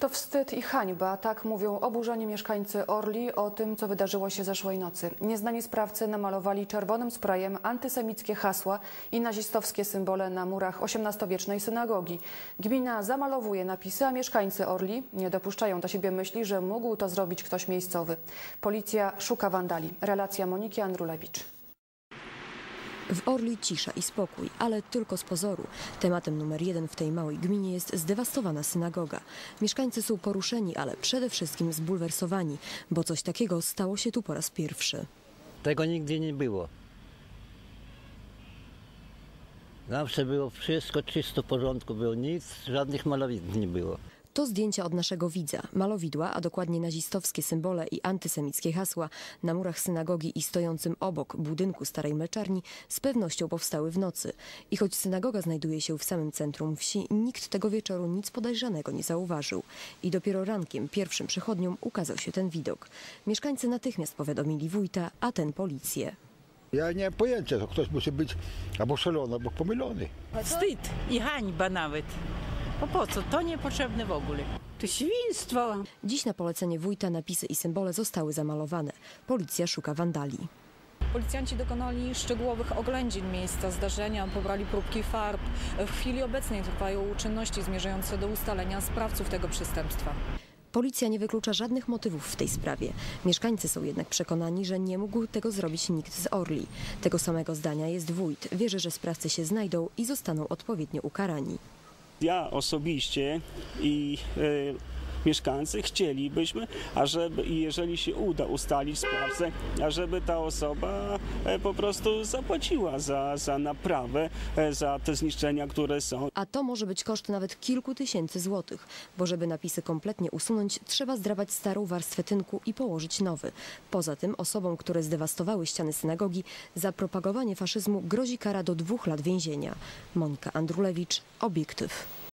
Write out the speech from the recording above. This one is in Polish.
To wstyd i hańba, tak mówią oburzeni mieszkańcy Orli o tym, co wydarzyło się zeszłej nocy. Nieznani sprawcy namalowali czerwonym sprayem antysemickie hasła i nazistowskie symbole na murach XVIII-wiecznej synagogi. Gmina zamalowuje napisy, a mieszkańcy Orli nie dopuszczają do siebie myśli, że mógł to zrobić ktoś miejscowy. Policja szuka wandali. Relacja Moniki Andrulewicz. W Orli cisza i spokój, ale tylko z pozoru. Tematem numer jeden w tej małej gminie jest zdewastowana synagoga. Mieszkańcy są poruszeni, ale przede wszystkim zbulwersowani, bo coś takiego stało się tu po raz pierwszy. Tego nigdy nie było. Zawsze było wszystko czysto w porządku, było nic, żadnych malowidł nie było. To zdjęcia od naszego widza. Malowidła, a dokładnie nazistowskie symbole i antysemickie hasła na murach synagogi i stojącym obok budynku starej mleczarni z pewnością powstały w nocy. I choć synagoga znajduje się w samym centrum wsi, nikt tego wieczoru nic podejrzanego nie zauważył. I dopiero rankiem, pierwszym przychodniom ukazał się ten widok. Mieszkańcy natychmiast powiadomili wójta, a ten policję. Ja nie mam pojęcia, to ktoś musi być albo szalony, albo pomylony. Wstyd i hańba nawet. Bo po co? To niepotrzebne w ogóle. To świństwo. Dziś na polecenie wójta napisy i symbole zostały zamalowane. Policja szuka wandali. Policjanci dokonali szczegółowych oględzin miejsca zdarzenia, pobrali próbki farb. W chwili obecnej trwają czynności zmierzające do ustalenia sprawców tego przestępstwa. Policja nie wyklucza żadnych motywów w tej sprawie. Mieszkańcy są jednak przekonani, że nie mógł tego zrobić nikt z Orli. Tego samego zdania jest wójt. Wierzy, że sprawcy się znajdą i zostaną odpowiednio ukarani. Ja osobiście i e, mieszkańcy chcielibyśmy, ażeby, jeżeli się uda ustalić sprawcę, ażeby ta osoba e, po prostu zapłaciła za, za naprawę, e, za te zniszczenia, które są. A to może być koszt nawet kilku tysięcy złotych, bo żeby napisy kompletnie usunąć, trzeba zdrabać starą warstwę tynku i położyć nowy. Poza tym osobom, które zdewastowały ściany synagogi, za propagowanie faszyzmu grozi kara do dwóch lat więzienia. Monika Andrulewicz, Obiektyw.